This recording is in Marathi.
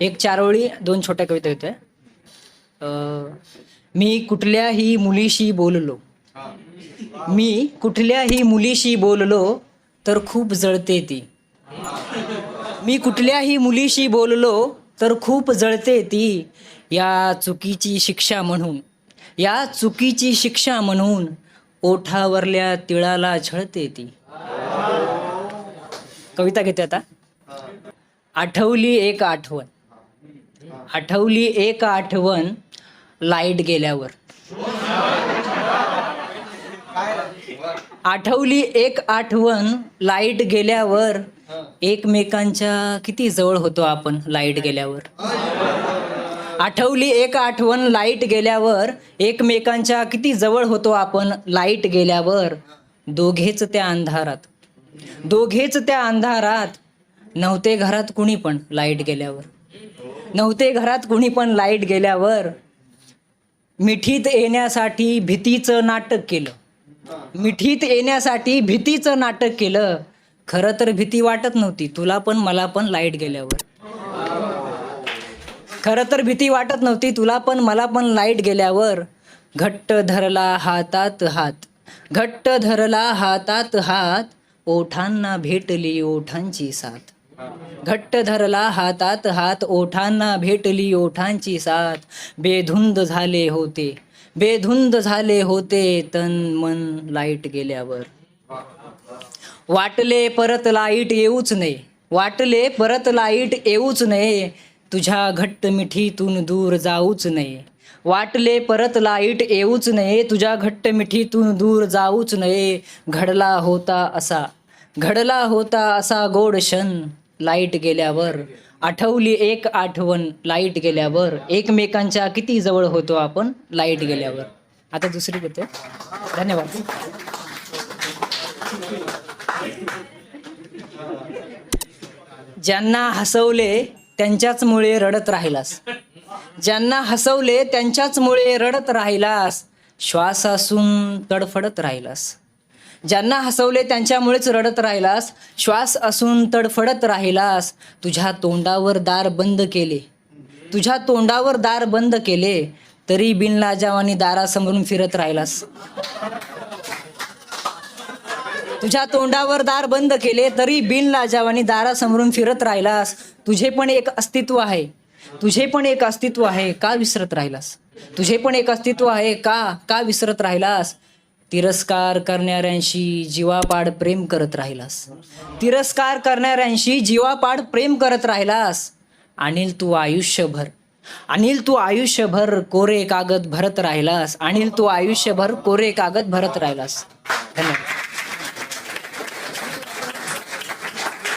एक चार ओळी दोन छोट्या कविता होत्या. मी कुठल्याही मुलीशी बोललो. मी कुठल्याही मुलीशी बोललो तर खूप जळते ती. मी कुठल्याही मुलीशी बोललो तर खूप जळते ती. या चुकीची शिक्षा म्हणून या चुकीची शिक्षा म्हणून ओठावरल्या तिळाला झळते ती. कविता घेते आता. आठवली एक आठवण. आठवली एक आठवण लाइट गेल्यावर. आठवली एक आठवण लाइट गेल्यावर एकमेकांच्या किती जवळ होतो आपण लाइट गेल्यावर. आठवली एक आठवण लाइट गेल्यावर एकमेकांच्या किती जवळ होतो आपण लाइट गेल्यावर. दोघेच त्या अंधारात. दोघेच त्या अंधारात. नव्हते घरात कुणी पण लाइट गेल्यावर. नव्हते घरात कुणी पण लाइट गेल्यावर मिठीत येण्यासाठी भीतीचं नाटक केलं. मिठीत येण्यासाठी भीतीचं नाटक केलं. खरं तर भीती वाटत नव्हती. तुला पण मला पण लाइट गेल्यावर. खरं तर भीती वाटत नव्हती. तुला पण मला पण लाइट गेल्यावर. घट्ट धरला हातात हात. घट्ट धरला हातात हात. ओठांना भेटली ओठांची साथ. घट्ट धरला हातात हात ओठांना भेटली ओठांची साथ. बेधुंद झाले होते बेधुंद झाले होते तन मन लाइट गेल्यावर. वाटले परत लाइट येऊच नये वाटले परत लाइट येऊच नये तुझ्या घट्ट मिठीतून दूर जाऊच नये. वाटले परत लाइट येऊच नये तुझ्या घट्ट मिठीतून दूर जाऊच नये. घडला होता असा घडला होता असा गोड क्षण लाइट गेल्यावर आठवली एक आठवण लाइट गेल्यावर एकमेकांच्या किती जवळ होतो आपण लाइट गेल्यावर. आता दुसरी घेते धन्यवाद. ज्यांना हसवले त्यांच्याचमुळे रडत राहिलास. ज्यांना हसवले त्यांच्याचमुळे रडत राहिलास श्वास असून तडफडत राहिलास. ज्यांना हसवले त्यांच्यामुळेच रडत राहिलास श्वास असून तडफडत राहिलास तुझ्या तोंडावर दार बंद केले. तुझ्या तोंडावर दार बंद केले तरी बिनलाजावानी दारासमोरून फिरत राहिलास. तुझ्या तोंडावर दार बंद केले तरी बिनलाजावानी दारासमोरून फिरत राहिलास. तुझे पण एक अस्तित्व आहे. तुझे पण एक अस्तित्व आहे. का विसरत राहिलास? तुझे पण एक अस्तित्व आहे. का? का विसरत राहिलास? तिरस्कार करणाऱ्यांशी जीवापाड प्रेम करत राहिलास. तिरस्कार करणाऱ्यांशी जीवापाड प्रेम करत राहिलास. अनिल तू आयुष्यभर अनिल तू आयुष्यभर कोरे कागद भरत राहिलास. अनिल तू आयुष्यभर कोरे कागद भरत राहिलास. धन्यवाद.